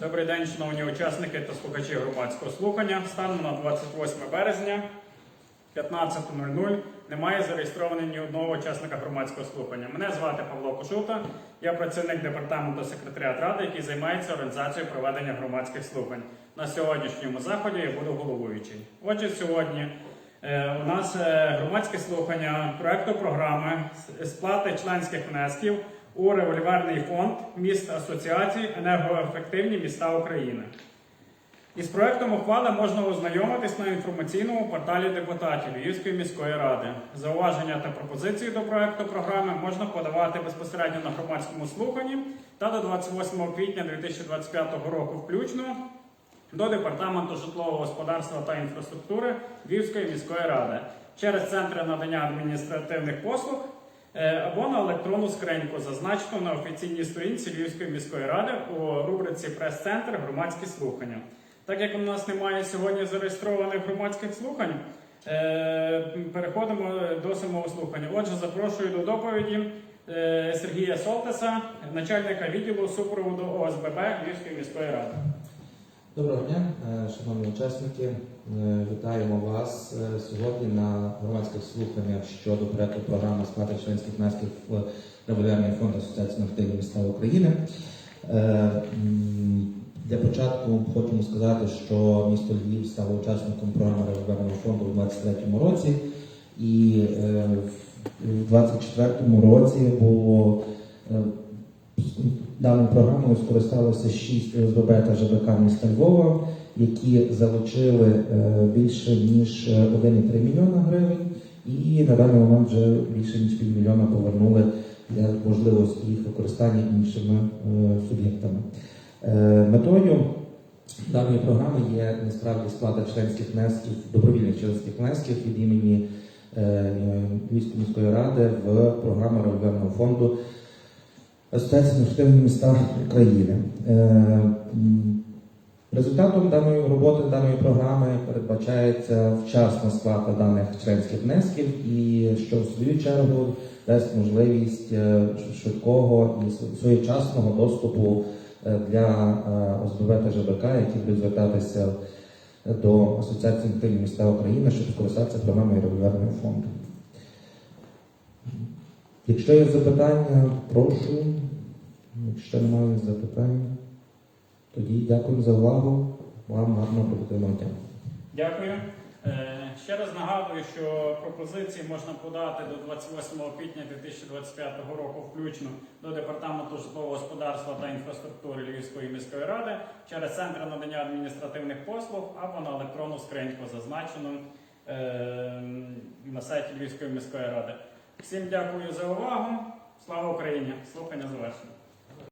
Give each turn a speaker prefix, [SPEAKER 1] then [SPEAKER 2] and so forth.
[SPEAKER 1] Добрий день, шановні учасники та слухачі громадського слухання. Станом на 28 березня 15.00 немає зареєстрованого ні одного учасника громадського слухання. Мене звати Павло Кошута, я працівник департаменту секретаріат ради, який займається організацією проведення громадських слухань. На сьогоднішньому заході я буду головуючий. Отже, сьогодні е, у нас е, громадське слухання проекту програми сплати членських внесків у револьверний фонд міст асоціації енергоефективні міста України. Із проектом ухвали можна ознайомитись на інформаційному порталі депутатів Львівської міської ради. Зауваження та пропозиції до проекту програми можна подавати безпосередньо на громадському слуханні та до 28 квітня 2025 року включно до департаменту житлового господарства та інфраструктури Львівської міської ради через центри надання адміністративних послуг або на електронну скриньку, зазначену на офіційній сторінці Львівської міської ради у рубриці Прес-центр громадські слухання. Так як у нас немає сьогодні зареєстрованих громадських слухань, е, переходимо до самого слухання. Отже, запрошую до доповіді е, Сергія Солтеса, начальника відділу супроводу ОСББ Львівської міської ради.
[SPEAKER 2] Доброго дня, е, шановні учасники. Е, Вітаємо вас е, сьогодні на громадських слуханнях щодо проекту програми сплати членських внесків в регулярний фонд Асоціації активні міста України. Для початку хочемо сказати, що місто Львів стало учасником програми регулярного фонду у 2023 році, і в 2024 році було Даною програмою скористалося 6 ОСББ та ЖБК міста Львова, які залучили е, більше ніж е, 1,3 мільйона гривень, і на даний момент вже більше ніж півмільйона повернули для можливості їх використання іншими е, суб'єктами. Е, Метою даної програми є насправді сплата членських внесків, добровільних членських внесків від імені е, Львівської міської ради в програму регулярного фонду Асоціації ефективні міста України. Е, Результатом даної роботи даної програми передбачається вчасна сплата даних членських внесків, і що в свою чергу дасть можливість е, швидкого і своєчасного доступу е, для ОСББ та ЖБК, які будуть звертатися до Асоціації міста України, щоб скористатися програмою регулярного фонду. Якщо є запитання, прошу. Якщо немає запитань, тоді дякую за увагу. Вам гарного продуктивного.
[SPEAKER 1] Дякую. Е, Ще раз нагадую, що пропозиції можна подати до 28 квітня 2025 року включно до Департаменту житлового господарства та інфраструктури Львівської міської ради через центр надання адміністративних послуг або на електронну скриньку, зазначену е, на сайті Львівської міської ради. Всім дякую за увагу. Слава Україні! Слухання завершено.